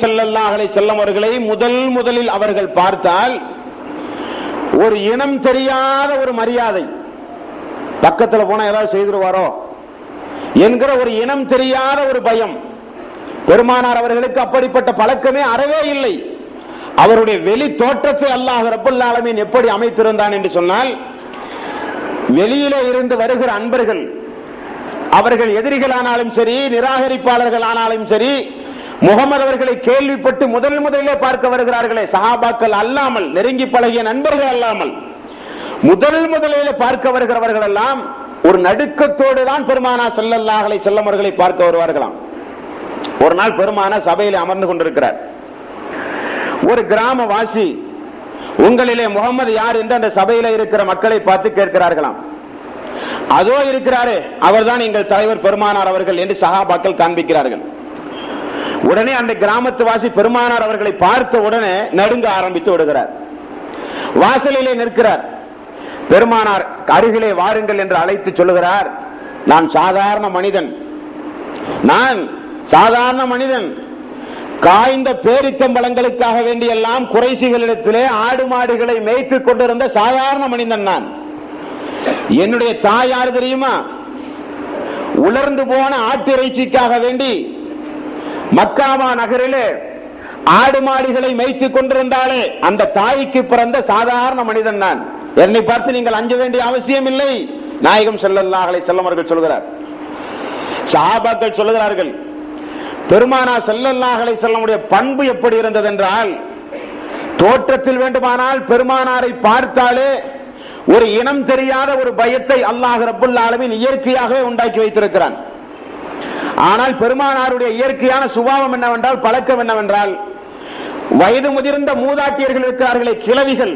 செல்லல்லாஹலை அவர்களை முதல் முதலில் அவர்கள் பார்த்தால் ஒரு இனம் தெரியாத ஒரு மரியாதை பக்கத்துல போனா ஏதாவது செய்திருவாரோ? என்கிற ஒரு இனம் தெரியாத ஒரு பயம். பெருமானார் அவர்களுக்கு அப்படிப்பட்ட பழக்கமே அறவே இல்லை. அவருடைய வெளி தோற்றத்தை அல்லாஹ் ரபுல் எப்படி அமைத்திருந்தான் என்று சொன்னால் வெளியிலே இருந்து வருகிற அன்பர்கள் அவர்கள் எதிரிகளானாலும் சரி நிராகரிப்பாளர்கள் ஆனாலும் சரி முகமது அவர்களை கேள்விப்பட்டு முதல் முதலிலே பார்க்க வருகிறார்களே சஹாபாக்கள் அல்லாமல் நெருங்கி பழகிய நண்பர்கள் அல்லாமல். முதல் முதலிலே பார்க்க வருகிறவர்கள் எல்லாம் ஒரு நடுக்கத்தோடு தான் பெருமானா செல்லல்லாஹலை செல்லமர்களை பார்க்க வருவார்களாம். ஒரு நாள் பெருமானா சபையில் அமர்ந்து கொண்டிருக்கிறார். ஒரு கிராமவாசி உங்களிலே முகமது யார் என்று அந்த சபையில இருக்கிற மக்களை பார்த்து கேட்கிறார்களாம். அதோ இருக்கிறாரே அவர்தான் எங்கள் தலைவர் பெருமானார் அவர்கள் என்று சகாபாக்கள் காண்பிக்கிறார்கள். உடனே அந்த கிராமத்து வாசி பெருமானார் அவர்களை பார்த்த உடனே நடுங்க ஆரம்பித்து விடுகிறார். வாசலிலே நிற்கிறார். பெருமானார் அருகிலே வாருங்கள் என்று அழைத்து சொல்லுகிறார். நான் சாதாரண மனிதன். நான் சாதாரண மனிதன். காய்ந்த பேரித்தம்பளங்களுக்காக வேண்டியெல்லாம் குறைசிகளிடத்திலே ஆடு மாடுகளை மேய்த்துக் கொண்டிருந்த சாதாரண மனிதன் நான். என்னுடைய தாய் யார் தெரியுமா? உலர்ந்து போன ஆட்டிறைச்சிக்காக வேண்டி மக்காமா நகரிலே ஆடு மாடுகளை மேய்த்துக் கொண்டிருந்தாலே அந்த தாய்க்கு பிறந்த சாதாரண மனிதன் நான். என்னை பார்த்து நீங்கள் அஞ்ச வேண்டிய அவசியம் இல்லை நாயகம் செல்லல்லாஹலை செல்லமர்கள் சொல்கிறார். சாபாக்கள் சொல்லுகிறார்கள் பெருமானா செல்லல்லாஹலை செல்லமுடைய பண்பு எப்படி இருந்தது என்றால் தோற்றத்தில் வேண்டுமானால் பெருமானாரை பார்த்தாலே ஒரு இனம் தெரியாத ஒரு பயத்தை அல்லாஹ் ரபுல் அளவின் இயற்கையாகவே உண்டாக்கி வைத்திருக்கிறான். ஆனால் பெருமானாருடைய இயற்கையான சுபாவம் என்னவென்றால் பழக்கம் என்னவென்றால் வயது முதிர்ந்த மூதாட்டியர்கள் இருக்கிறார்களே கிளவிகள்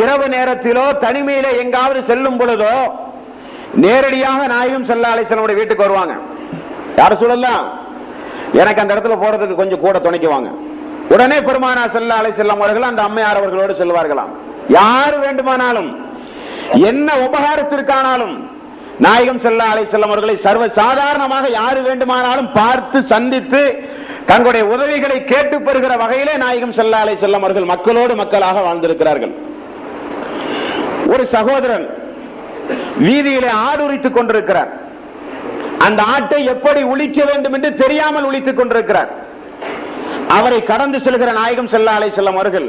இரவு நேரத்திலோ தனிமையில எங்காவது செல்லும் பொழுதோ நேரடியாக நாயகம் செல்ல செல்லமுடைய வீட்டுக்கு வருவாங்க. யார் சொல்லலாம் எனக்கு அந்த இடத்துல போறதுக்கு கொஞ்சம் கூட துணைக்குவாங்க. உடனே பெருமானா செல்ல அலை செல்லம் அவர்கள் அந்த அம்மையார் அவர்களோடு செல்வார்களாம். யார் வேண்டுமானாலும் என்ன உபகாரத்திற்கானாலும் நாயகம் செல்ல அலை செல்லம் அவர்களை சர்வ சாதாரணமாக யாரு வேண்டுமானாலும் பார்த்து சந்தித்து தங்களுடைய உதவிகளை கேட்டு பெறுகிற வகையிலே நாயகம் செல்ல அலை செல்லம் அவர்கள் மக்களோடு மக்களாக வாழ்ந்திருக்கிறார்கள். ஒரு சகோதரன் வீதியிலே ஆடுரித்துக் கொண்டிருக்கிறார். அந்த ஆட்டை எப்படி உழிக்க வேண்டும் என்று தெரியாமல் உழித்துக் கொண்டிருக்கிறார். அவரை கடந்து செல்கிற நாயகம் செல்ல அலை செல்லம் அவர்கள்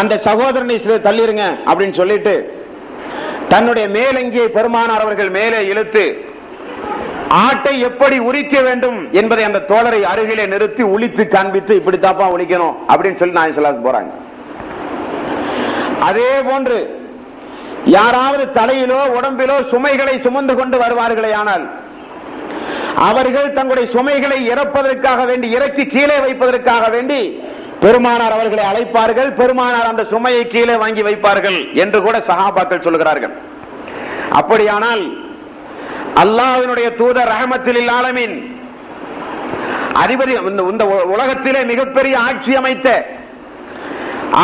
அந்த சகோதரனை சிறு தள்ளிருங்க அப்படின்னு சொல்லிட்டு தன்னுடைய மேலங்கியை பெருமானார் அவர்கள் மேலே இழுத்து ஆட்டை எப்படி உரிக்க வேண்டும் என்பதை அந்த தோழரை அருகிலே நிறுத்தி உளித்து காண்பித்து இப்படித்தாப்பா உளிக்கணும் அப்படின்னு சொல்லி நான் சொல்ல போறாங்க. அதே போன்று யாராவது தலையிலோ உடம்பிலோ சுமைகளை சுமந்து கொண்டு வருவார்களே ஆனால் அவர்கள் தங்களுடைய சுமைகளை இறப்பதற்காக வேண்டி இறக்கி கீழே வைப்பதற்காக வேண்டி பெருமானார் அவர்களை அழைப்பார்கள் பெருமானார் அந்த சுமையை கீழே வாங்கி வைப்பார்கள் என்று கூட சகாபாக்கள் சொல்கிறார்கள் அப்படியானால் அல்லாவினுடைய தூதர் ரஹமத்தில் இல்லாலமின் அதிபதி இந்த- இந்த உலகத்திலே மிகப்பெரிய ஆட்சி அமைத்த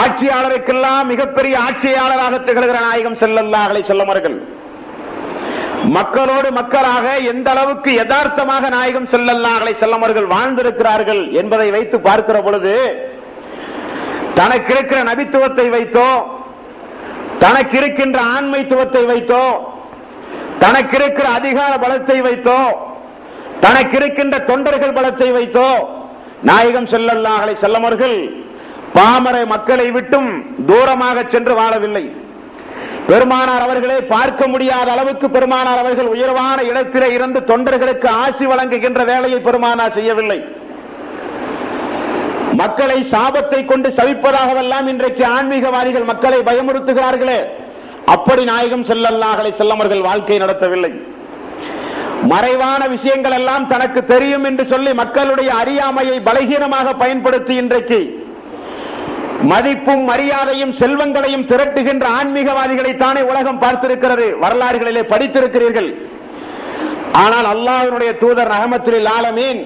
ஆட்சியாளருக்கெல்லாம் மிகப்பெரிய ஆட்சியாளராக திகழ்கிற நாயகம் செல்லல்லாகளை செல்லமர்கள் மக்களோடு மக்களாக எந்த அளவுக்கு யதார்த்தமாக நாயகம் செல்லல்லாகளை செல்லமர்கள் வாழ்ந்திருக்கிறார்கள் என்பதை வைத்து பார்க்கிற பொழுது தனக்கு இருக்கிற நபித்துவத்தை வைத்தோ தனக்கு இருக்கின்ற ஆண்மைத்துவத்தை வைத்தோ தனக்கு இருக்கிற அதிகார பலத்தை வைத்தோ தனக்கு இருக்கின்ற தொண்டர்கள் பலத்தை வைத்தோ நாயகம் செல்லல்லாஹலை செல்லமர்கள் பாமர மக்களை விட்டும் தூரமாக சென்று வாழவில்லை. பெருமானார் அவர்களை பார்க்க முடியாத அளவுக்கு பெருமானார் அவர்கள் உயர்வான இடத்திலே இருந்து தொண்டர்களுக்கு ஆசி வழங்குகின்ற வேலையை பெருமானார் செய்யவில்லை. மக்களை சாபத்தை கொண்டு சவிப்பதாகவெல்லாம் இன்றைக்கு ஆன்மீகவாதிகள் மக்களை பயமுறுத்துகிறார்களே. அப்படி நாயகம் செல்லல்லாஹலை செல்லமர்கள் வாழ்க்கை நடத்தவில்லை. மறைவான விஷயங்கள் எல்லாம் தனக்கு தெரியும் என்று சொல்லி மக்களுடைய அறியாமையை பலகீனமாக பயன்படுத்தி இன்றைக்கு மதிப்பும் மரியாதையும் செல்வங்களையும் திரட்டுகின்ற ஆன்மீகவாதிகளை தானே உலகம் பார்த்திருக்கிறது. வரலாறுகளிலே படித்திருக்கிறீர்கள். ஆனால் அல்லாஹ்வினுடைய தூதர் அகமத்துலில் ஆலமீன்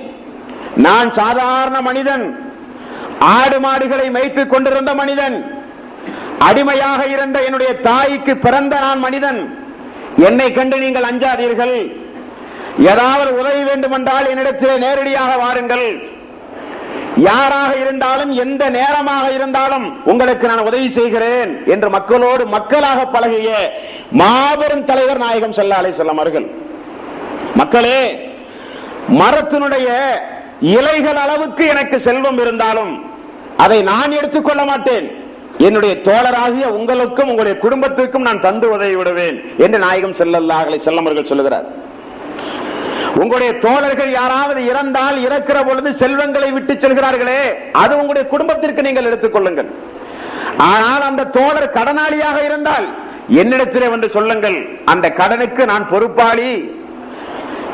நான் சாதாரண மனிதன் ஆடு மாடுகளை மேய்த்துக் கொண்டிருந்த மனிதன் அடிமையாக இருந்த என்னுடைய தாய்க்கு பிறந்த நான் மனிதன். என்னை கண்டு நீங்கள் அஞ்சாதீர்கள். ஏதாவது உதவி வேண்டுமென்றால் என்னிடத்திலே நேரடியாக வாருங்கள். யாராக இருந்தாலும் எந்த நேரமாக இருந்தாலும் உங்களுக்கு நான் உதவி செய்கிறேன் என்று மக்களோடு மக்களாக பழகிய மாபெரும் தலைவர் நாயகம் செல்லாலை அலைஹி அவர்கள். மக்களே மரத்தினுடைய இலைகள் அளவுக்கு எனக்கு செல்வம் இருந்தாலும் அதை நான் எடுத்துக்கொள்ள மாட்டேன். என்னுடைய தோழராகிய உங்களுக்கும் உங்களுடைய குடும்பத்திற்கும் நான் தந்து உதவி விடுவேன் என்று நாயகம் ஸல்லல்லாஹு செல்லமர்கள் சொல்லுகிறார். உங்களுடைய தோழர்கள் யாராவது இறந்தால் இறக்கிற பொழுது செல்வங்களை விட்டு செல்கிறார்களே அது உங்களுடைய குடும்பத்திற்கு நீங்கள் எடுத்துக் கொள்ளுங்கள். ஆனால் அந்த தோழர் கடனாளியாக இருந்தால் என்னிடத்திலே வந்து சொல்லுங்கள் அந்த கடனுக்கு நான் பொறுப்பாளி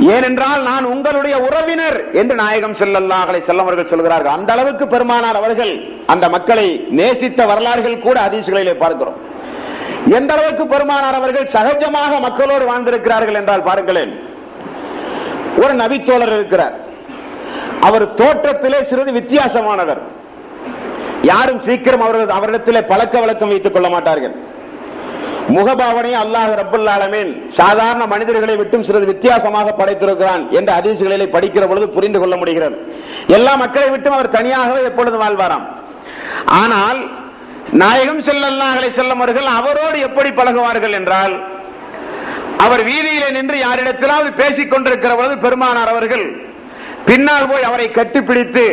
ஏனென்றால் நான் உங்களுடைய உறவினர் என்று நாயகம் செல்லல்லாஹலை செல்லவர்கள் சொல்கிறார்கள். அந்த அளவுக்கு பெருமானார் அவர்கள் அந்த மக்களை நேசித்த வரலாறுகள் கூட அதிசயங்களிலே பார்க்கிறோம். எந்த அளவுக்கு பெருமானார் அவர்கள் சகஜமாக மக்களோடு வாழ்ந்திருக்கிறார்கள் என்றால் பாருங்களேன். ஒரு நபித்தோழர் இருக்கிறார். அவர் தோற்றத்திலே சிறிது வித்தியாசமானவர். யாரும் சீக்கிரம் அவர்கள் அவரிடத்திலே பழக்க வழக்கம் வைத்துக் கொள்ள மாட்டார்கள். முகபாவனை அல்லாஹ் ரபுல்லாலமேன் சாதாரண மனிதர்களை விட்டும் சிறிது வித்தியாசமாக படைத்திருக்கிறான் என்ற அதிர்ச்சிகளிலே படிக்கிற பொழுது புரிந்து கொள்ள முடிகிறது. எல்லா மக்களை விட்டும் அவர் தனியாகவே எப்பொழுதும் வாழ்வாராம்? ஆனால் நாயகம் செல்லல்லாஹலை செல்லும் அவர்கள் அவரோடு எப்படி பழகுவார்கள் என்றால் அவர் வீதியிலே நின்று யாரிடத்திலாவது பேசிக் கொண்டிருக்கிற பொழுது பெருமானார் அவர்கள் பின்னால் போய் அவரை கட்டிப்பிடித்து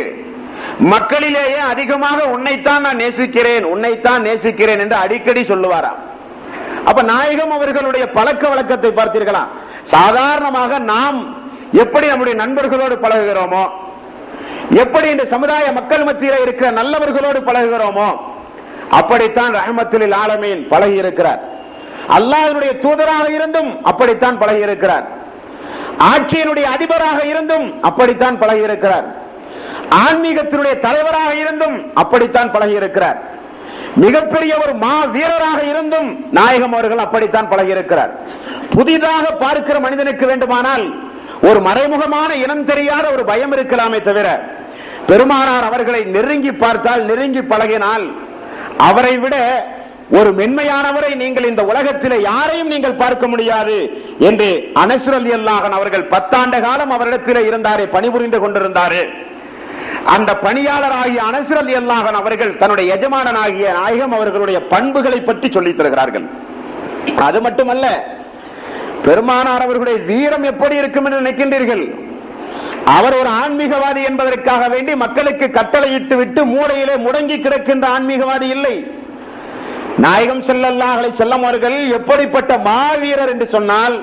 மக்களிலேயே அதிகமாக உன்னைத்தான் நான் நேசிக்கிறேன் உன்னைத்தான் நேசிக்கிறேன் என்று அடிக்கடி சொல்லுவாராம். அப்ப நாயகம் அவர்களுடைய பழக்க வழக்கத்தை பார்த்தீர்களா? சாதாரணமாக நாம் எப்படி நம்முடைய நண்பர்களோடு பழகுகிறோமோ எப்படி இந்த சமுதாய மக்கள் மத்தியில் இருக்கிற நல்லவர்களோடு பழகுகிறோமோ அப்படித்தான் ரஹமத்தில் ஆலமீன் பழகி இருக்கிறார் அல்லாஹனுடைய தூதராக இருந்தும் அப்படித்தான் பழகி இருக்கிறார் ஆட்சியினுடைய அதிபராக இருந்தும் அப்படித்தான் பழகி இருக்கிறார் ஆன்மீகத்தினுடைய தலைவராக இருந்தும் அப்படித்தான் பழகி இருக்கிறார் மிகப்பெரிய ஒரு மா வீரராக இருந்தும் நாயகம் அவர்கள் அப்படித்தான் பழகி இருக்கிறார் புதிதாக பார்க்கிற மனிதனுக்கு வேண்டுமானால் ஒரு மறைமுகமான இனம் தெரியாத ஒரு பயம் இருக்கலாமே தவிர பெருமானார் அவர்களை நெருங்கி பார்த்தால் நெருங்கி பழகினால் அவரை விட ஒரு மென்மையானவரை நீங்கள் இந்த உலகத்தில் யாரையும் நீங்கள் பார்க்க முடியாது என்று அனசுரல் அல்லாஹன் அவர்கள் பத்தாண்டு காலம் அவரிடத்தில் இருந்தாரே பணிபுரிந்து கொண்டிருந்தாரே. அந்த பணியாளராகிய அனசுரல் அல்லாஹன் அவர்கள் தன்னுடைய எஜமானனாகிய நாயகம் அவர்களுடைய பண்புகளை பற்றி சொல்லித் தருகிறார்கள். அது மட்டுமல்ல பெருமானார் அவர்களுடைய வீரம் எப்படி இருக்கும் என்று நினைக்கின்றீர்கள்? அவர் ஒரு ஆன்மீகவாதி என்பதற்காக வேண்டி மக்களுக்கு கட்டளையிட்டு விட்டு மூளையிலே முடங்கி கிடக்கின்ற ஆன்மீகவாதி இல்லை. நாயகம் செல்லல்லாஹலை செல்லம் அவர்கள் எப்படிப்பட்ட மாவீரர் என்று சொன்னால்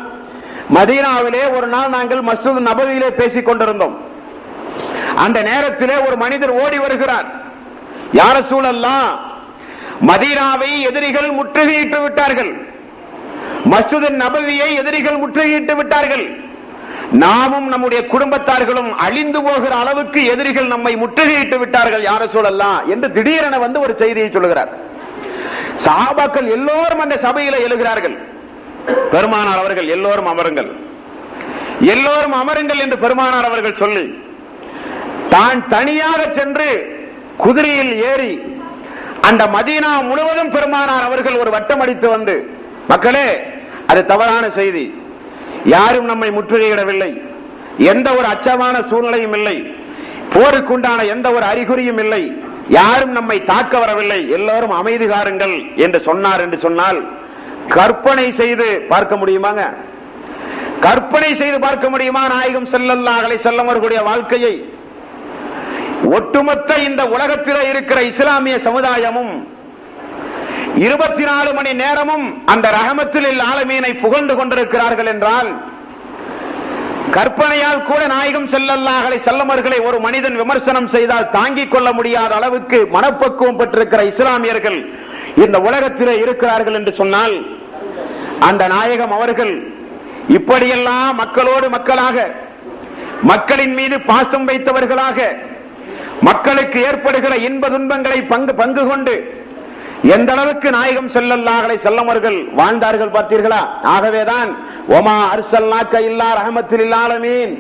மதீனாவிலே ஒரு நாள் நாங்கள் மசூத் நபவியிலே பேசிக் கொண்டிருந்தோம். அந்த நேரத்திலே ஒரு மனிதர் ஓடி வருகிறார். யார சூழல்லாம் மதீனாவை எதிரிகள் முற்றுகையிட்டு விட்டார்கள். மசூத் நபவியை எதிரிகள் முற்றுகையிட்டு விட்டார்கள். நாமும் நம்முடைய குடும்பத்தார்களும் அழிந்து போகிற அளவுக்கு எதிரிகள் நம்மை முற்றுகையிட்டு விட்டார்கள் யார சூழல்லாம் என்று திடீரென வந்து ஒரு செய்தியை சொல்லுகிறார். சாபாக்கள் எல்லோரும் அந்த சபையில எழுகிறார்கள். பெருமானார் அவர்கள் எல்லோரும் அமருங்கள். எல்லோரும் அமருங்கள் என்று பெருமானார் அவர்கள் சொல்லி தான் தனியாக சென்று குதிரையில் ஏறி அந்த மதீனா முழுவதும் பெருமானார் அவர்கள் ஒரு வட்டம் அடித்து வந்து மக்களே அது தவறான செய்தி. யாரும் நம்மை முற்றுகையிடவில்லை. எந்த ஒரு அச்சமான சூழ்நிலையும் இல்லை. போருக்குண்டான எந்த ஒரு அறிகுறியும் இல்லை. யாரும் நம்மை தாக்க வரவில்லை. எல்லோரும் அமைதி காருங்கள் என்று சொன்னார் என்று சொன்னால் கற்பனை செய்து பார்க்க முடியுமாங்க? கற்பனை செய்து பார்க்க முடியுமா? நாயகம் செல்லல்லா அலை செல்லவர்களுடைய வாழ்க்கையை ஒட்டுமொத்த இந்த உலகத்தில் இருக்கிற இஸ்லாமிய சமுதாயமும் இருபத்தி நாலு மணி நேரமும் அந்த ரகமத்தில் ஆலமீனை புகழ்ந்து கொண்டிருக்கிறார்கள் என்றால் கற்பனையால் கூட நாயகம் செல்லல்லாஹலை செல்லமர்களை ஒரு மனிதன் விமர்சனம் செய்தால் தாங்கிக் கொள்ள முடியாத அளவுக்கு மனப்பக்குவம் பெற்றிருக்கிற இஸ்லாமியர்கள் இந்த உலகத்திலே இருக்கிறார்கள் என்று சொன்னால் அந்த நாயகம் அவர்கள் இப்படியெல்லாம் மக்களோடு மக்களாக மக்களின் மீது பாசம் வைத்தவர்களாக மக்களுக்கு ஏற்படுகிற இன்ப துன்பங்களை பங்கு பங்கு கொண்டு எந்த அளவுக்கு நாயகம் செல்லல்லாகளை செல்லமர்கள் வாழ்ந்தார்கள் பார்த்தீர்களா? ஆகவேதான் ஒமா அர்சல்லாக்க இல்லா ரஹமத்தில் இல்லாலமீன்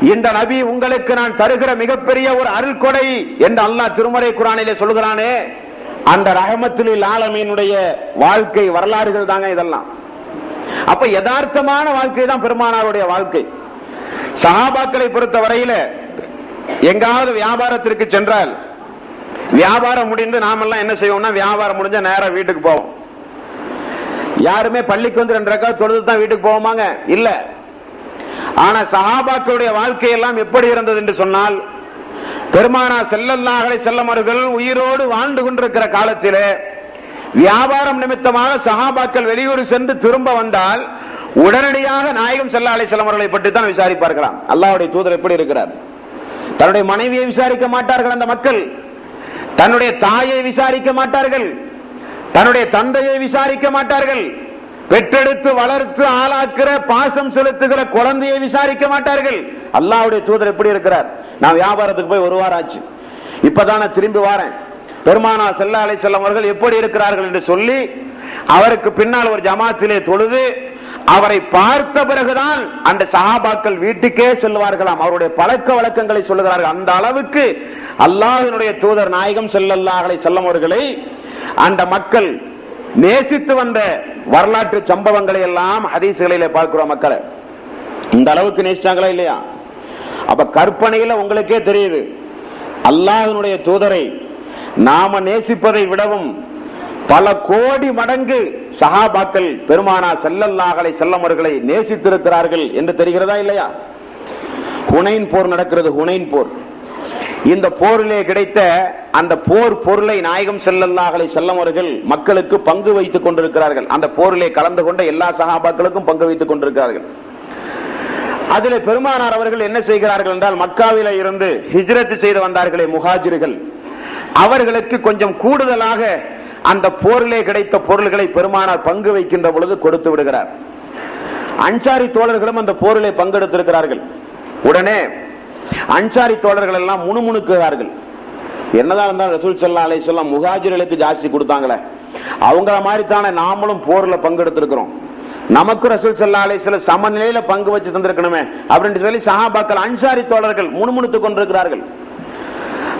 இந்த நபி உங்களுக்கு நான் தருகிற மிகப்பெரிய ஒரு அருள் கொடை என்று அல்லாஹ் திருமறை குரானிலே சொல்கிறானே அந்த ரஹமத்தில் ஆலமீனுடைய வாழ்க்கை வரலாறுகள் தாங்க இதெல்லாம். அப்ப யதார்த்தமான வாழ்க்கை தான் பெருமானாருடைய வாழ்க்கை. சஹாபாக்களை பொறுத்த வரையில எங்காவது வியாபாரத்திற்கு சென்றால் வியாபாரம் முடிந்து நாமெல்லாம் என்ன செய்வோம்னா வியாபாரம் முடிஞ்ச நேரம் வீட்டுக்கு போவோம். யாருமே பள்ளிக்கு வந்து ரெண்டு ரக்கா தொழுது தான் வீட்டுக்கு போவோமாங்க? இல்ல. ஆனா சஹாபாக்களுடைய வாழ்க்கையெல்லாம் எப்படி இருந்தது என்று சொன்னால் பெருமானா செல்லல்லாகலை செல்லமர்கள் உயிரோடு வாழ்ந்து கொண்டிருக்கிற காலத்திலே வியாபாரம் நிமித்தமாக சஹாபாக்கள் வெளியூர் சென்று திரும்ப வந்தால் உடனடியாக நாயகம் செல்ல அலை செல்லமர்களை பற்றி தான் விசாரிப்பார்களாம். அல்லாவுடைய தூதர் எப்படி இருக்கிறார்? தன்னுடைய மனைவியை விசாரிக்க மாட்டார்கள் அந்த மக்கள். தன்னுடைய தாயை விசாரிக்க மாட்டார்கள். தன்னுடைய தந்தையை விசாரிக்க மாட்டார்கள். பெற்றெடுத்து வளர்த்து ஆளாக்குற பாசம் செலுத்துகிற குழந்தையை விசாரிக்க மாட்டார்கள். அல்லாஹ்வுடைய தூதர் எப்படி இருக்கிறார்? நான் வியாபாரத்துக்கு போய் ஒரு வாரம் ஆச்சு. இப்பதான் திரும்பி வாரேன். பெருமானா செல்ல அலை செல்லம் அவர்கள் எப்படி இருக்கிறார்கள் என்று சொல்லி அவருக்கு பின்னால் ஒரு ஜமாத்திலே தொழுது அவரை பார்த்த பிறகுதான் அந்த சஹாபாக்கள் வீட்டுக்கே செல்வார்களாம் அவருடைய பழக்க வழக்கங்களை சொல்லுகிறார்கள். அந்த அளவுக்கு அல்லாஹினுடைய தூதர் நாயகம் செல்லல்லாஹலை செல்லம் அவர்களை அந்த மக்கள் நேசித்து வந்த வரலாற்று சம்பவங்களை எல்லாம் ஹதீசுகளில பார்க்கிறோம் மக்களை. இந்த அளவுக்கு நேசிச்சாங்களா இல்லையா? அப்ப கற்பனையில உங்களுக்கே தெரியுது. அல்லாஹினுடைய தூதரை நாம நேசிப்பதை விடவும் பல கோடி மடங்கு சஹாபாக்கள் பெருமானா செல்லல்லாகலை செல்லமர்களை நேசித்திருக்கிறார்கள் என்று தெரிகிறதா இல்லையா? ஹுனைன் போர் நடக்கிறது ஹுனைன் போர். இந்த போரிலே கிடைத்த அந்த போர் பொருளை நாயகம் செல்லல்லாகலை செல்லமர்கள் மக்களுக்கு பங்கு வைத்துக் கொண்டிருக்கிறார்கள். அந்த போரிலே கலந்து கொண்ட எல்லா சகாபாக்களுக்கும் பங்கு வைத்துக் கொண்டிருக்கிறார்கள். அதில் பெருமானார் அவர்கள் என்ன செய்கிறார்கள் என்றால் மக்காவில இருந்து ஹிஜ்ரத் செய்து வந்தார்களே முஹாஜிர்கள். அவர்களுக்கு கொஞ்சம் கூடுதலாக அந்த போரிலே கிடைத்த பொருள்களை பெருமானார் பங்கு வைக்கின்ற பொழுது கொடுத்து விடுகிறார். அன்சாரி தோழர்களும் அந்த போரிலே பங்கெடுத்திருக்கிறார்கள். உடனே அன்சாரி தோழர்கள் எல்லாம் முணுமுணுக்குகிறார்கள் என்னதான் இருந்தாலும் ரசூல் சல்லா அலை சொல்லம் முகாஜிர்களுக்கு ஜாஸ்தி கொடுத்தாங்களே. அவங்கள மாதிரி தானே நாமளும் போர்ல பங்கெடுத்திருக்கிறோம். நமக்கு ரசூல் சல்லா அலை சொல்ல சமநிலையில பங்கு வச்சு தந்திருக்கணுமே அப்படின்னு சொல்லி சஹாபாக்கள் அன்சாரி தோழர்கள் முணுமுணுத்துக் கொண்டிருக்கிறார்கள்.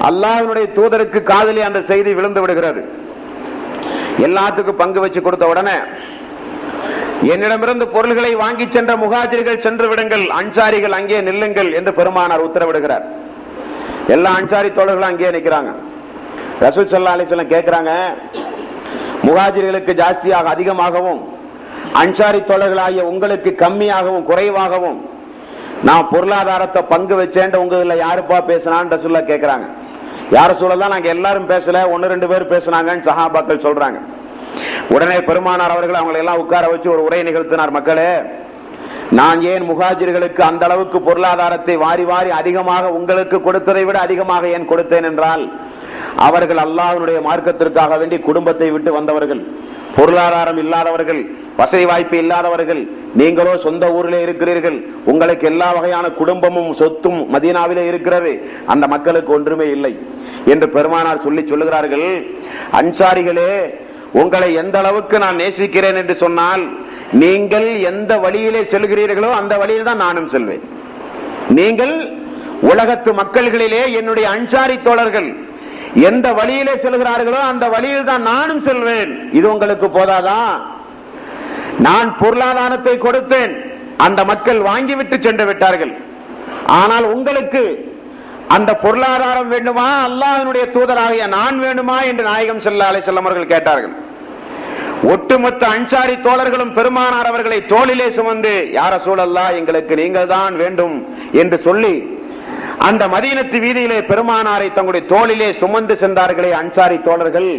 அல்லாஹ்வினுடைய தூதருக்கு காதலி அந்த செய்தி விழுந்து விடுகிறது. எல்லாத்துக்கும் பங்கு வச்சு கொடுத்த உடனே என்னிடமிருந்து பொருள்களை வாங்கி சென்ற முகாஜிர்கள் சென்று விடுங்கள் அன்சாரிகள் அங்கே நில்லுங்கள் என்று பெருமானார் உத்தரவிடுகிறார். எல்லா அன்சாரி தோழர்களும் அங்கே நிற்கிறாங்க ரசூல் சல்லா அலிஸ்லாம் கேட்கிறாங்க முகாஜிர்களுக்கு ஜாஸ்தியாக அதிகமாகவும் அன்சாரி தோழர்களாகிய உங்களுக்கு கம்மியாகவும் குறைவாகவும் நான் பொருளாதாரத்தை பங்கு வச்சேன் உங்க யாருப்பா பேசினான்னு ரசூல்லா கேட்கிறாங்க. யார சூழல் நாங்க எல்லாரும் பேசல ஒன்னு ரெண்டு பேர் பேசினாங்கன்னு சஹாபாக்கள் சொல்றாங்க. உடனே பெருமானார் அவர்கள் அவங்களை எல்லாம் உட்கார வச்சு ஒரு உரை நிகழ்த்தினார். மக்களே நான் ஏன் முகாஜிர்களுக்கு அந்த அளவுக்கு பொருளாதாரத்தை வாரி வாரி அதிகமாக உங்களுக்கு கொடுத்ததை விட அதிகமாக ஏன் கொடுத்தேன் என்றால் அவர்கள் அல்லாஹ்வுடைய மார்க்கத்திற்காக வேண்டி குடும்பத்தை விட்டு வந்தவர்கள். பொருளாதாரம் இல்லாதவர்கள் வசதி வாய்ப்பு இல்லாதவர்கள் நீங்களோ சொந்த ஊரிலே இருக்கிறீர்கள். உங்களுக்கு எல்லா வகையான குடும்பமும் சொத்தும் மதீனாவிலே இருக்கிறது. அந்த மக்களுக்கு ஒன்றுமே இல்லை. என்று பெருமானார் சொல்லி சொல்லுகிறார்கள் அன்சாரிகளே உங்களை எந்த அளவுக்கு நான் நேசிக்கிறேன் என்று சொன்னால் நீங்கள் எந்த வழியிலே செல்கிறீர்களோ அந்த வழியில் தான் நானும் செல்வேன். நீங்கள் உலகத்து மக்கள்களிலே என்னுடைய அன்சாரி தோழர்கள் எந்த வழியிலே செல்கிறார்களோ அந்த வழியில் தான் நானும் செல்வேன். இது உங்களுக்கு போதாதா? நான் பொருளாதாரத்தை கொடுத்தேன். அந்த மக்கள் வாங்கிவிட்டு சென்று விட்டார்கள். ஆனால் உங்களுக்கு அந்த பொருளாதாரம் வேண்டுமா? அல்லாஹ்வினுடைய தூதராகிய நான் வேண்டுமா? என்று நாயகம் செல்ல அலை செல்லமர்கள் கேட்டார்கள். ஒட்டுமொத்த அன்சாரி தோழர்களும் பெருமானார் அவர்களை தோளிலே சுமந்து யார சூழல்லா எங்களுக்கு நீங்கள் தான் வேண்டும் என்று சொல்லி அந்த மதீனத்து வீதியிலே பெருமானாரை தங்களுடைய தோளிலே சுமந்து சென்றார்களே அன்சாரி தோழர்கள்.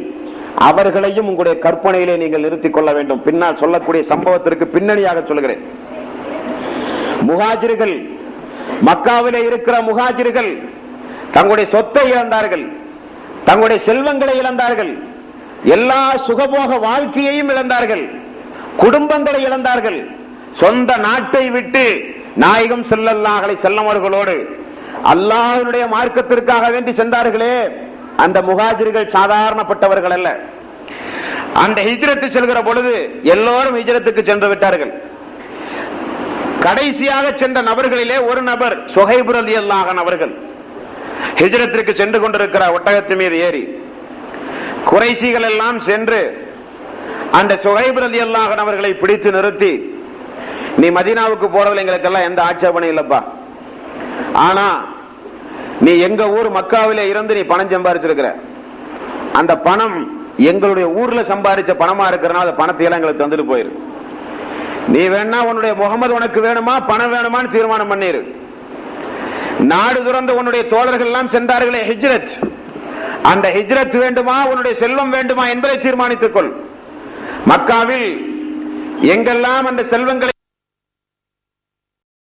அவர்களையும் உங்களுடைய கற்பனையிலே நீங்கள் நிறுத்திக் கொள்ள வேண்டும். பின்னால் சொல்லக்கூடிய சம்பவத்திற்கு பின்னணியாக சொல்கிறேன் முகாஜிர்கள் மக்காவிலே இருக்கிற முகாஜிர்கள் தங்களுடைய சொத்தை இழந்தார்கள். தங்களுடைய செல்வங்களை இழந்தார்கள். எல்லா சுகபோக வாழ்க்கையையும் இழந்தார்கள். குடும்பங்களை இழந்தார்கள். சொந்த நாட்டை விட்டு நாயகம் செல்லல்லாஹலை செல்லவர்களோடு அல்லாஹ்வுடைய மார்க்கத்திற்காக வேண்டி சென்றார்களே அந்த முகாஜிர்கள் சாதாரணப்பட்டவர்கள் அல்ல. அந்த ஹிஜ்ரத்து செல்கிற பொழுது எல்லோரும் ஹிஜ்ரத்துக்கு சென்று விட்டார்கள். கடைசியாக சென்ற நபர்களிலே ஒரு நபர் சுகைபுர் அலி அல்லாஹன் அவர்கள் ஹிஜ்ரத்திற்கு சென்று கொண்டிருக்கிற ஒட்டகத்து மீது ஏறி குறைசிகள் எல்லாம் சென்று அந்த சுகைபுர் அலி அல்லாஹன் அவர்களை பிடித்து நிறுத்தி நீ மதீனாவுக்கு போறதுல எங்களுக்கெல்லாம் எந்த ஆட்சேபனையும் இல்லப்பா. ஆனா நீ எங்க ஊர் மக்காவில இருந்து நீ பணம் சம்பாரிச்சிருக்கிற. அந்த பணம் எங்களுடைய ஊர்ல சம்பாதிச்ச பணமா இருக்கிறனால அந்த பணத்தை எல்லாம் எங்களுக்கு தந்துட்டு போயிரு. நீ வேணா உன்னுடைய முகமது உனக்கு வேணுமா பணம் வேணுமான்னு தீர்மானம் பண்ணிரு. நாடு துறந்த உன்னுடைய தோழர்கள் எல்லாம் சென்றார்களே ஹிஜ்ரத். அந்த ஹிஜ்ரத் வேண்டுமா உன்னுடைய செல்வம் வேண்டுமா என்பதை தீர்மானித்துக் கொள். மக்காவில் எங்கெல்லாம் அந்த செல்வங்களை